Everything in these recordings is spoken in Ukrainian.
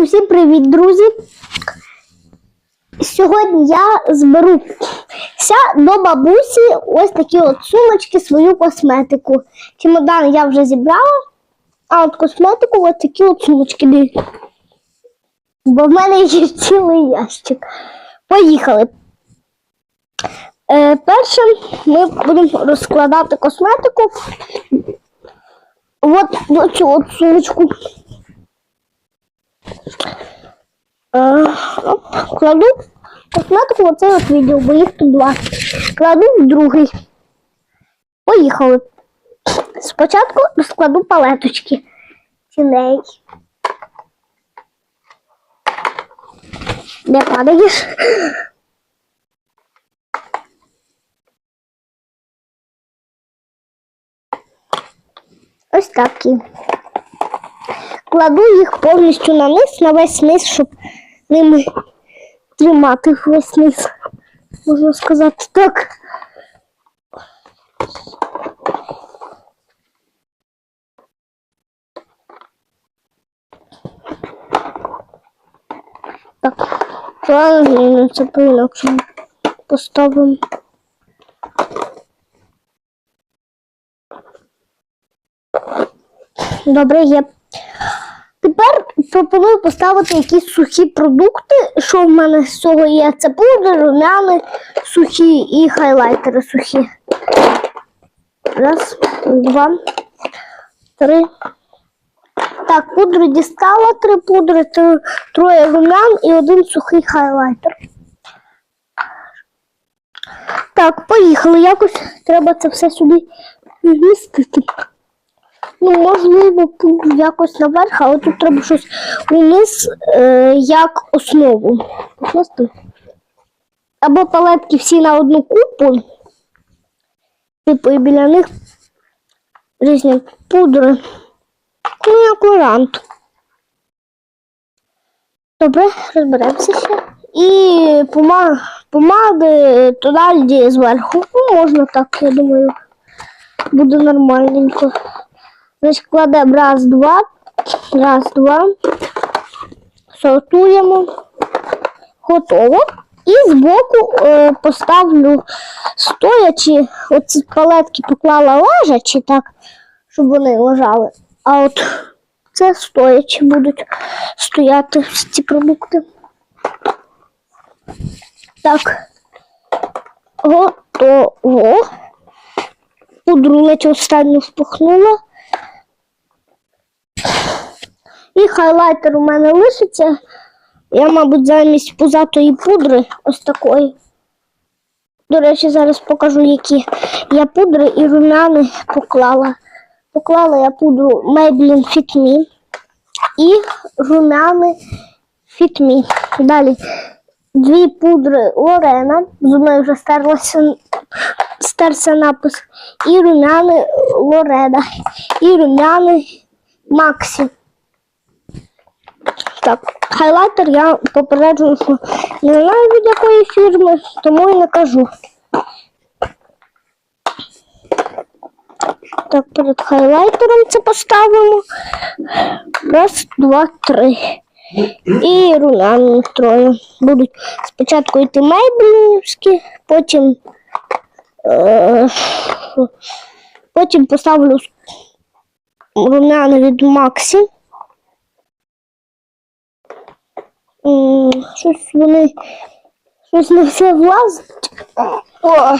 Усім привіт, друзі! Сьогодні я зберу до бабусі ось такі от сумочки, свою косметику. Чемодан я вже зібрала, а от косметику ось такі от сумочки. Бо в мене є цілий ящик. Поїхали. Е, перше ми будемо розкладати косметику. От цю от сумочку. Е, кладу косметику в оцей от відділ, бо їх тут два. Кладу в другий. Поїхали. Спочатку розкладу палеточки. Ціней. Де падаєш? Ось такі. Кладу їх повністю на низ, на весь низ, щоб ними тримати весь низ. Можна сказати так. Так, правильно це по-інакшому поставимо. Добре, є. Пропоную поставити якісь сухі продукти. Що в мене з цього є? Це пудри, румяни сухі і хайлайтери сухі. Раз, два, три. Так, пудри дістала, три пудри, троє румян і один сухий хайлайтер. Так, поїхали. Якось треба це все сюди вмістити. Ну, можливо, якось наверх, але тут треба щось униз е, як основу. Покласти. Або палетки всі на одну купу, типу, і біля них різні пудри. Ну, як варіант. Добре, розберемося ще. І пома... помади тональді зверху. Ну, можна так, я думаю, буде нормальненько. Значить, кладемо раз, два, раз, два, сортуємо, готово. І збоку е, поставлю стоячи, оці палетки поклала лежачи, так, щоб вони лежали. А от це стоячи будуть стояти ці продукти. Так, готово. Ледь останню впихнула. І хайлайтер у мене лишиться. Я, мабуть, замість пузатої пудри ось такої. До речі, зараз покажу, які я пудри і румяни поклала. Поклала я пудру Maybelline Fit Me і румяни Fit Me. Далі дві пудри Лорена. Зі мною вже стерлася, стерся напис. І румяни Лореда. І румяни Максі. Так, хайлайтер я попереджую, що не знаю від якої фірми, тому і не кажу. Так, перед хайлайтером це поставимо. Раз, два, три. І румяні троє. Будуть спочатку йти мейблінівські, потім, е, потім поставлю румяни від Максі. Щось вони щось не все влазить. О,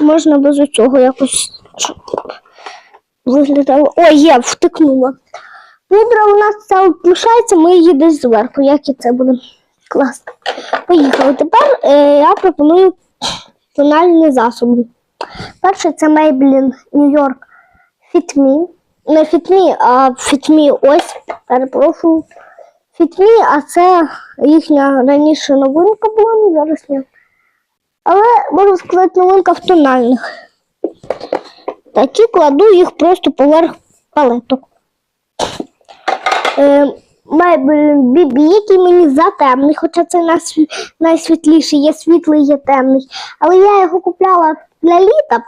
можна без цього якось виглядало. О, є, втикнула. Пудра у нас ця лишається, ми її десь зверху, як і це буде класно. Поїхали. Тепер е, я пропоную тональні засоби. Перше це Maybelline New York Fit Me. Не Fit Me, а Fit Me ось. Перепрошую. Fit а це їхня раніше новинка була, ну зараз ні. Але можна сказати, новинка в тональних. Такі кладу їх просто поверх палеток. Е, Maybelline BB, який мені затемний, хоча це найсвітліший, є світлий, є темний. Але я його купляла для літа.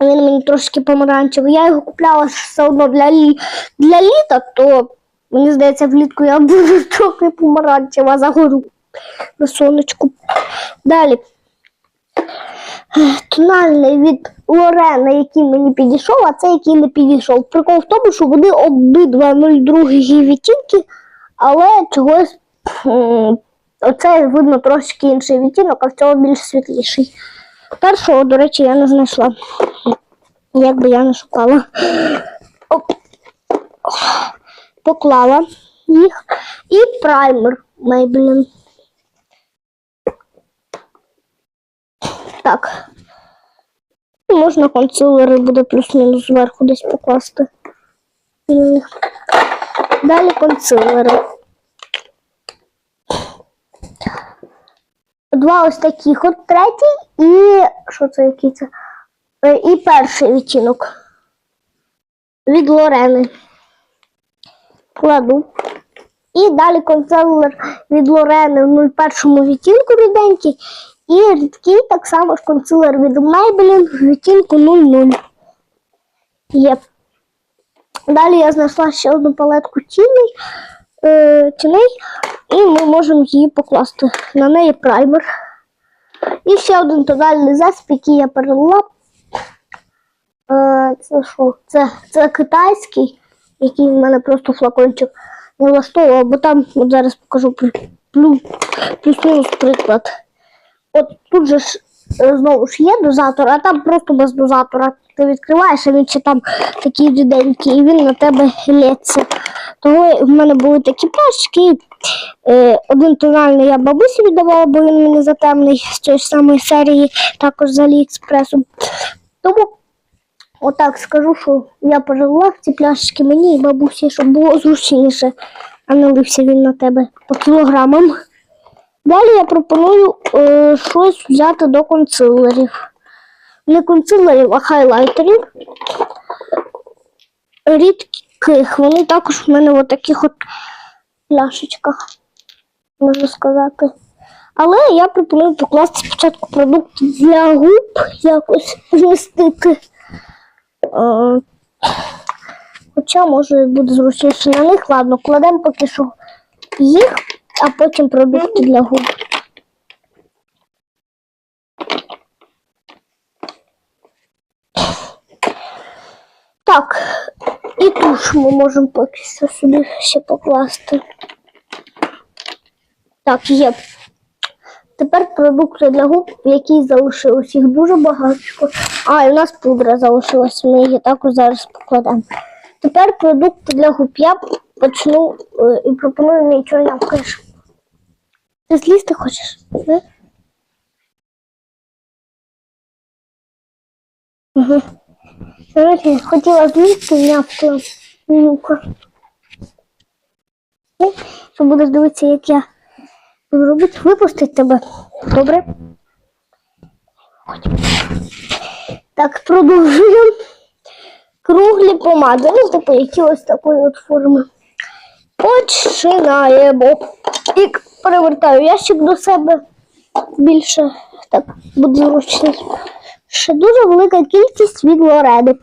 Він мені трошки помаранчевий. Я його купляла все одно для, лі... для літа, то Мені здається, влітку я буду трохи помаранчева загору на сонечку. Далі. Тональний від Лорена, який мені підійшов, а цей, який не підійшов. Прикол в тому, що вони обидва 02 відтінки, але чогось м, оце видно трошки інший відтінок, а в цього більш світліший. Першого, до речі, я не знайшла. Як би я не шукала. Оп. Поклала їх. І праймер Maybelline. Так. Можна консилери буде плюс-мінус зверху десь покласти. Далі консилери. Два ось таких от третій і. Що це який це? Е, І перший відтінок. Від Лорени. Кладу. І далі консилер від Лорени в 01 відтінку ріденький. І рідкий так само ж консилер від Maybelline в відтінку 00. Є. Далі я знайшла ще одну палетку тіней, е, тіней, і ми можемо її покласти. На неї праймер. І ще один тональний засіб, який я перелила. Е, це що? Це, це китайський, який в мене просто флакончик не влаштовував, бо там от зараз покажу плю- плю- плюс-мінус приклад. От тут же ж е, знову ж є дозатор, а там просто без дозатора. Ти відкриваєш, а він ще там такий ріденький, і він на тебе лється. Того в мене були такі пачки. Е, один тональний я бабусі віддавала, бо він мені затемний з тієї самої серії, також з Аліекспресу. Тому отак скажу, що я в ці пляшечки мені і бабусі, щоб було зручніше, а не лився він на тебе по кілограмам. Далі я пропоную е, щось взяти до консилерів. Не консилерів, а хайлайтерів. Рідких. Вони також в мене в таких от пляшечках, можна сказати. Але я пропоную покласти спочатку продукт для губ, якось вмістити. Е, Хоча, може, буде зручніше на них. Ладно, кладемо поки що їх, а потім продукти для губ. Так, і туш ми можемо поки що сюди ще покласти. Так, є. Тепер продукти для губ, які залишилось. Їх дуже багато. А, і у нас пудра залишилась, ми її також зараз покладемо. Тепер продукти для губ. Я почну е, і пропоную мій чорняк криш. Ти злізти хочеш? Угу. Короче, хотіла злізти, м'явкла. Ну-ка. Ну, Що будеш дивитися, як я робити, випустить тебе. Добре? Так, продовжуємо. Круглі помади, ну, типу, які ось такої от форми. Починаємо. І перевертаю ящик до себе більше. Так, буде зручно. Ще дуже велика кількість від Лорени.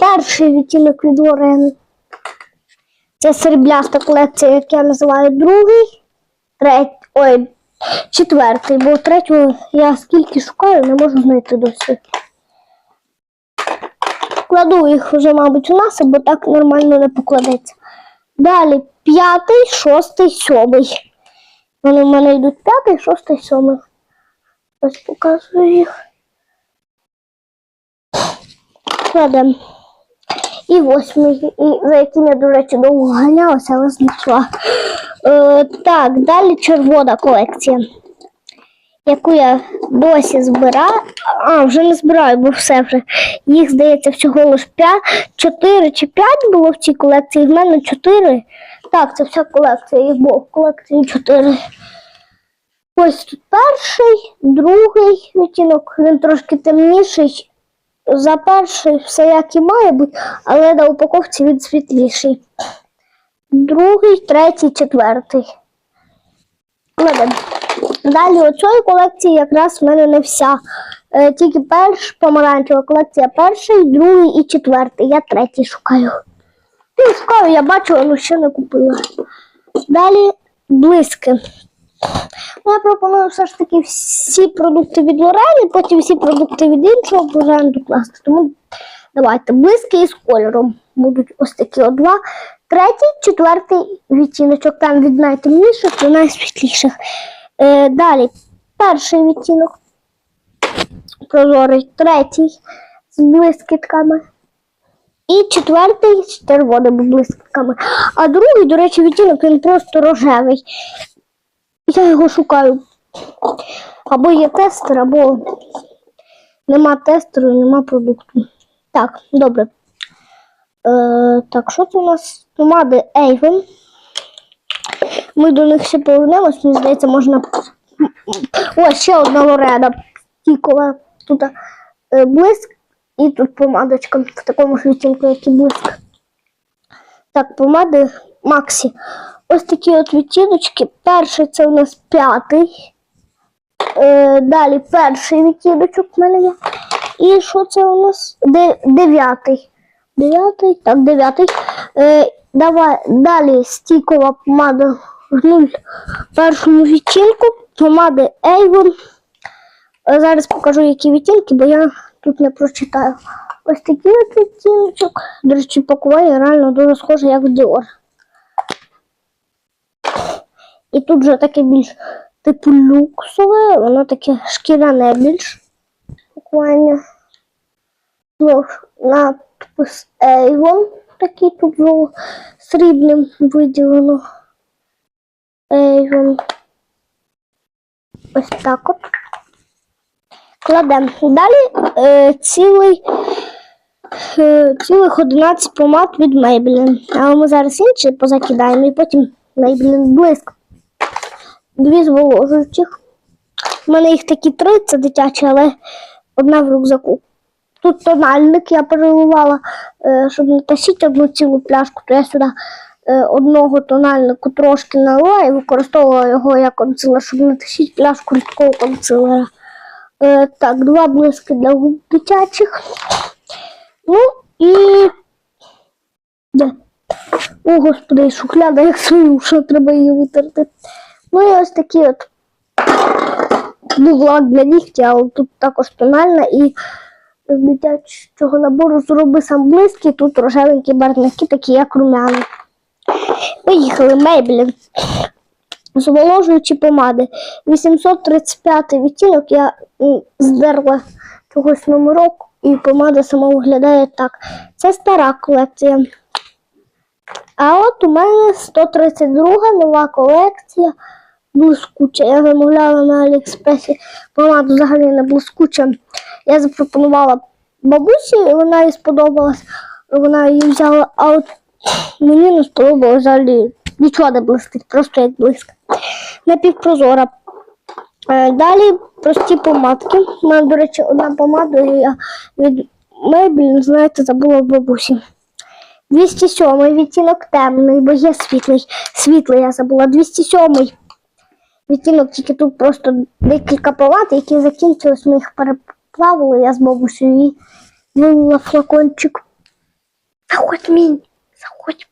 Перший відтінок від Лорени. Це срібляста колекція, як я називаю другий, третій, ой, четвертий, бо третього я скільки шукаю, не можу знайти досі. Кладу їх вже, мабуть, у нас, бо так нормально не покладеться. Далі п'ятий, шостий, сьомий. Вони в мене йдуть п'ятий, шостий, сьомий. Ось показую їх. Кладемо. І восьмий, і за яким я, до речі, довго ганялася, але знайшла. Е, так, далі червона колекція, яку я досі збираю. А, вже не збираю, бо все вже. Їх, здається, всього лише 5, 4 чи 5 було в цій колекції. В мене 4. Так, це вся колекція. Їх було в колекції 4. Ось тут перший, другий відтінок, він трошки темніший. За перший все як і має бути, але на упаковці він світліший. Другий, третій, четвертий. Ладно. Далі оцієї колекції якраз в мене не вся. Е, тільки перш помаранчева колекція перший, другий і четвертий. Я третій шукаю. Ти шукаю, я бачу, але ще не купила. Далі блиски. Ну, Я пропоную все ж таки всі продукти від Лорені, потім всі продукти від іншого бренду класти. Тому давайте блиски із кольором. Будуть ось такі от два. Третій, четвертий відтіночок. Там від найтемніших до найсвітліших. Е, далі перший відтінок. Прозорий, третій з блискітками. І четвертий з червоними блискітками. А другий, до речі, відтінок він просто рожевий. Я його шукаю. Або є тестер, або нема тестеру нема продукту. Так, добре. Е, так, що це у нас? Помади Avon. Ми до них ще повернемось, мені здається, можна. О, ще одна Лорена. Тікова. Тут е, блиск і тут помадочка в такому ж відтінку, як і блиск. Так, помади Максі. Ось такі от відтіночки. Перший це у нас п'ятий. Е, далі перший відтіночок в мене є. І що це у нас? Дев'ятий. Дев'ятий, так, дев'ятий. Е, давай, далі стікова помада нуль першому відтінку. Помади Avon. Е, Зараз покажу, які відтінки, бо я тут не прочитаю. Ось такий от відтіночок. До речі, пакування реально дуже схоже, як в Dior. І тут вже таке більш типу люксове, воно таке шкіряне більш пакування. Знову ж надпис Avon, такий тут жов- срібним виділено. Avon. Ось так от. Кладемо. Далі е, цілий, е, цілих 11 помад від Maybelline. Але ми зараз інші позакидаємо і потім Maybelline блиск. Дві зволожуючих. У мене їх такі три, це дитячі, але одна в рюкзаку. Тут тональник я переливала, е, щоб не тащити одну цілу пляшку, то я сюди е, одного тональнику трошки налила і використовувала його як консилер, щоб не тащити пляшку рідкого консилера. Е, так, два блиски для губ дитячих. Ну і. Де? О, господи, шухляда, як свою, що треба її витерти. Ну і ось такі от був лак для нігтя, але тут також тональна і з дитячого набору зроби сам близький, тут рожевенькі барвники, такі як румяни. Поїхали, Maybelline. Зволожуючі помади. 835 відтінок я здерла чогось номерок, і помада сама виглядає так. Це стара колекція. А от у мене 132 нова колекція блискуча. Я замовляла на Аліекспресі помаду взагалі не блискуча. Я запропонувала бабусі, і вона їй сподобалась. Вона її взяла, а от мені не сподобалось взагалі нічого не блистить, просто як блиск. Напівпрозора. Е, Далі прості помадки. У мене, до речі, одна помада я від Maybelline, знаєте, забула бабусі. 207 відтінок темний, бо є світлий. Світлий я забула. 207 відтінок, тільки тут просто декілька помад, які закінчились, ми їх переплавили, я з бабусею і вилила флакончик. Заходь, мій, заходь.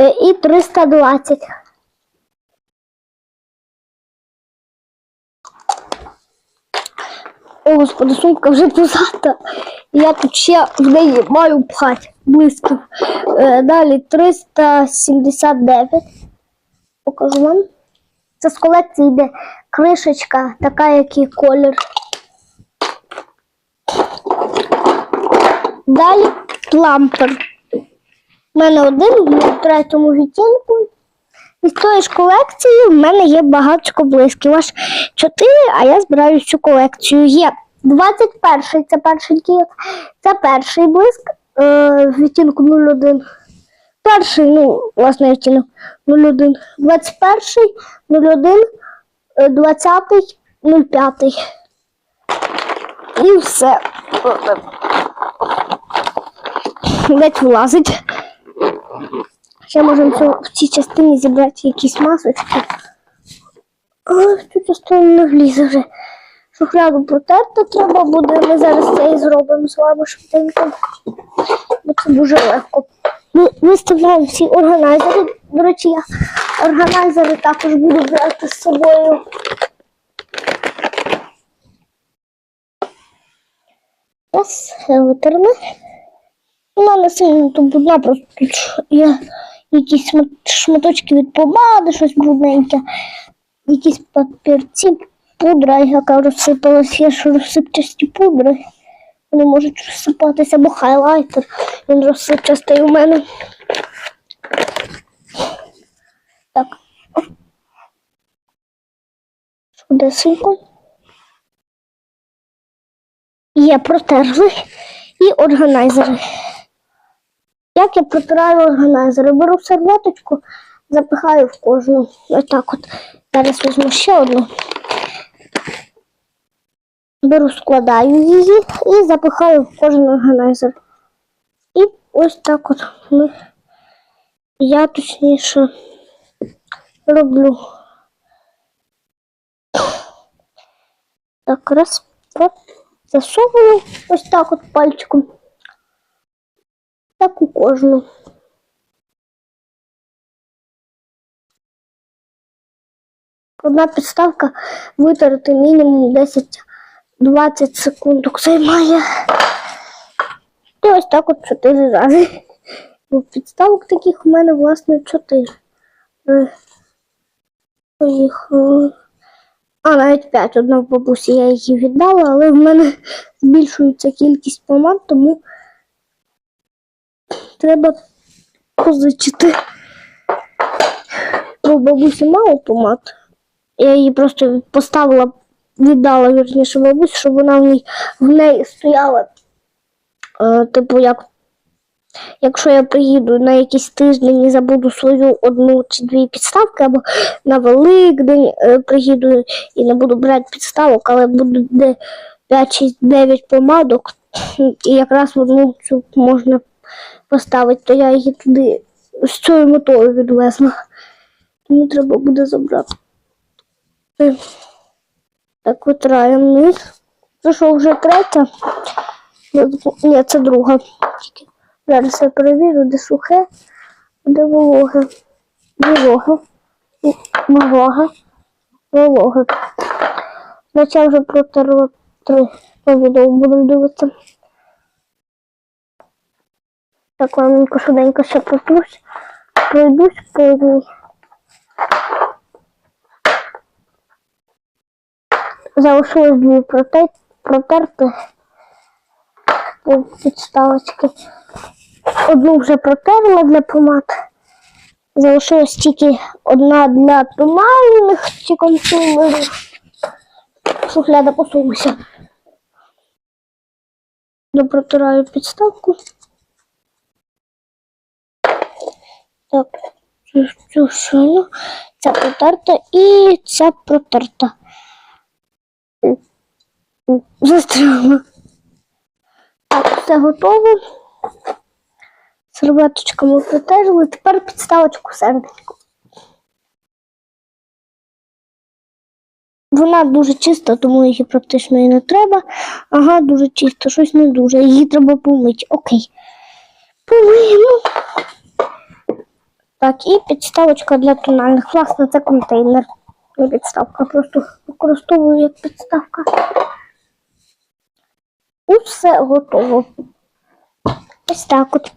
Е, І 320. О, господи, сумка вже пузата. Я тут ще в неї маю пхати близько. Е, далі 379. Покажу вам. Це з колекції йде кришечка, така, як і колір. Далі лампер. У мене один в третьому відтінку. І з тої ж колекції в мене є багато блисків. Аж 4, а я збираю всю колекцію. Є 21 це перший кіт. Це перший блиск е, відтінку 01. Перший, ну, власне, відтінок 01. 21, 01, е, 20, 05. І все. Ледь влазить. Ще можемо в цій частині зібрати якісь масочки. А в цю частину не влізе вже. Шухляду протерти треба буде. Ми зараз це і зробимо з вами швиденько. Бо це дуже легко. Ми виставляємо всі органайзери. До речі, я органайзери також буду брати з собою. Ось витерли. Вона не сильно тут брудна, просто тут є якісь шматочки від помади, щось брудненьке, якісь папірці, пудра, яка розсипалась, є ж розсипчасті пудри. Вони можуть розсипатися, або хайлайтер. Він розсипчастий у мене. Так. Швидесенько. Є протерли і органайзери. Як я протираю органайзери? Беру серветочку, запихаю в кожну. Ось так от. Зараз візьму ще одну. Беру, складаю її і запихаю в кожен органайзер. І ось так от ми, я точніше роблю. Так, раз, два, засовую ось так от пальчиком. Так у кожну. Одна підставка витерти мінімум 10-20 секундок займає. І ось так от 4 рази. Бо підставок таких у мене, власне, 4. Поїхали. А, навіть 5. Одна в бабусі я її віддала, але в мене збільшується кількість помад, тому треба позичити. Бо бабусі мало помад. Я її просто поставила, віддала вірніше бабусі, щоб вона в ній в неї стояла. Е, типу, як якщо я приїду на якийсь тиждень і забуду свою одну чи дві підставки, або на Великдень е, приїду і не буду брати підставок, але буде 5 чи 9 помадок, і якраз одну цю можна поставити, то я її туди з цією метою відвезла. Тому треба буде забрати. Так, витираємо низ. Це що, вже третя? Ні, це друга. Зараз я перевірю, де сухе, де вологе. Вологе. Вологе. Вологе. Значить, вже протерла три відео будемо дивитися. Так, ладненько, швиденько ще протрусь. Пройдусь по одній. Залишилось дві проте- протерти підставочки. Одну вже протерла для помад. Залишилась тільки одна для тональних чи консумерів. Шухляда посунуся. Допротираю підставку. Так, цю шину. Ця протерта і ця протерта. Застряла. Так, все готово. Серветочками протерли. Тепер підставочку сердечко. Вона дуже чиста, тому її практично і не треба. Ага, дуже чисто, щось не дуже. Її треба помити. Окей. Помиємо. Так, і підставочка для тональних. Власне, це контейнер. Не підставка. Просто використовую як підставка. І все готово. Ось так от.